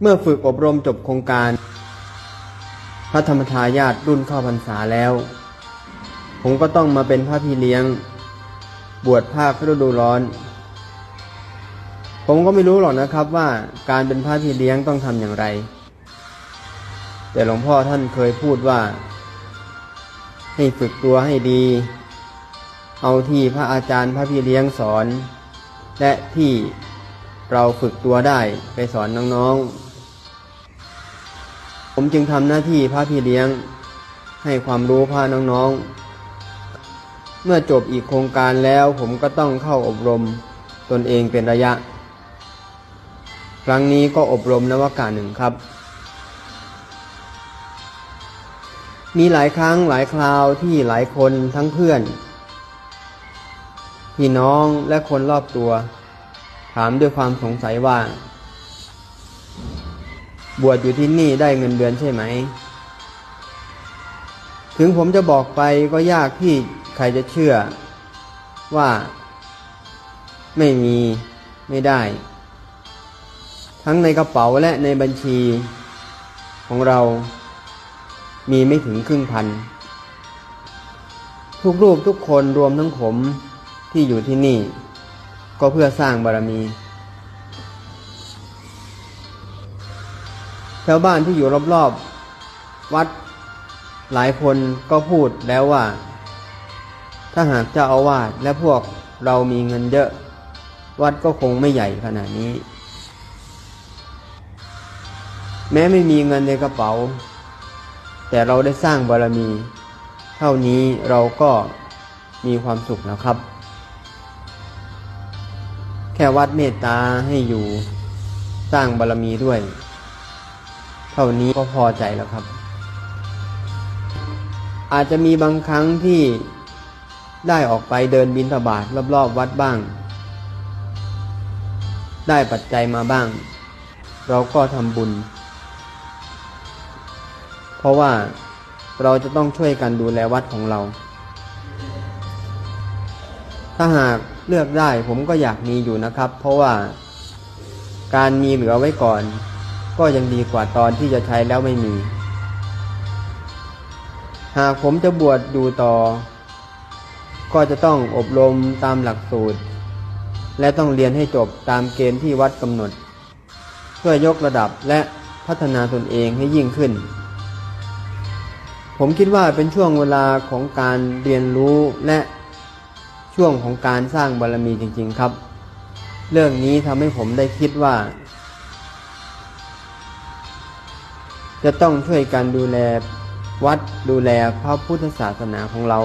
เมื่อฝึกอบรมจบโครงการ พระธรรมทายาทรุ่นเข้าพรรษาแล้ว ผมก็ต้องมาเป็นพระพี่เลี้ยง บวชภาคฤดูร้อน ผมก็ไม่รู้หรอกนะครับว่าการเป็นพระพี่เลี้ยงต้องทำอย่างไร แต่หลวงพ่อท่านเคยพูดว่า ให้ฝึกตัวให้ดี เอาที่พระอาจารย์พระพี่เลี้ยงสอน และที่ เราฝึกตัวได้ไปสอนน้องๆ ผมจึงทำหน้าที่พระพี่เลี้ยง ให้ความรู้พาน้องๆ เมื่อจบอีกโครงการแล้วผมก็ต้องเข้าอบรมตนเองเป็นระยะ ครั้งนี้ก็อบรมนวากาหนึ่งครับ มีหลายครั้งหลายคราวที่หลายคนทั้งเพื่อน พี่น้องและคนรอบตัว ถามด้วยความสงสัยว่า บวชอยู่ที่นี่ได้เงินเดือนใช่ไหม ถึงผมจะบอกไปก็ยากที่ใครจะเชื่อว่า ไม่มีไม่ได้ ทั้งในกระเป๋าและในบัญชีของเรามีไม่ถึงครึ่งพัน ทุกรูปทุกคนรวมทั้งผมที่อยู่ที่นี่ ก็เพื่อสร้างบารมี ชาวบ้านที่อยู่รอบๆวัดหลายคนก็พูดแล้วว่า ถ้าหากเจ้าอาวาสและพวกเรามีเงินเยอะ วัดก็คงไม่ใหญ่ขนาดนี้ แม้ไม่มีเงินในกระเป๋า แต่เราได้สร้างบารมี เท่านี้เราก็มีความสุขแล้วครับ แค่วัดเมตตาให้อยู่สร้างบารมีด้วย เท่านี้ก็พอใจแล้วครับ อาจจะมีบางครั้งที่ได้ออกไปเดินบินทบาทรอบๆวัดบ้าง ได้ปัจจัยมาบ้าง เราก็ทำบุญ เพราะว่าเราจะต้องช่วยกันดูแลวัดของเรา ถ้าหาก เลือกได้ผมก็อยากมีอยู่นะครับ เพราะว่าการมีเหลือไว้ก่อน ก็ยังดีกว่าตอนที่จะใช้แล้วไม่มี หากผมจะบวชอยู่ต่อ ก็จะต้องอบรมตามหลักสูตร และต้องเรียนให้จบตามเกณฑ์ที่วัดกำหนด เพื่อยกระดับและพัฒนาตนเองให้ยิ่งขึ้น ผมคิดว่าเป็นช่วงเวลาของการเรียนรู้และ ช่วงของการสร้างบารมีจริง ๆครับ เรื่องนี้ทำให้ผมได้คิดว่า จะต้องช่วยกันดูแลวัดดูแลพระพุทธศาสนาของเรา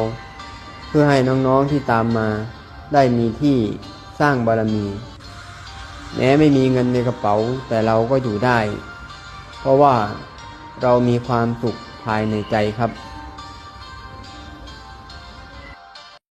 เพื่อให้น้องๆที่ตามมา ได้มีที่สร้างบารมี แม้ไม่มีเงินในกระเป๋าแต่เราก็อยู่ได้ เพราะว่าเรามีความสุขภายในใจครับ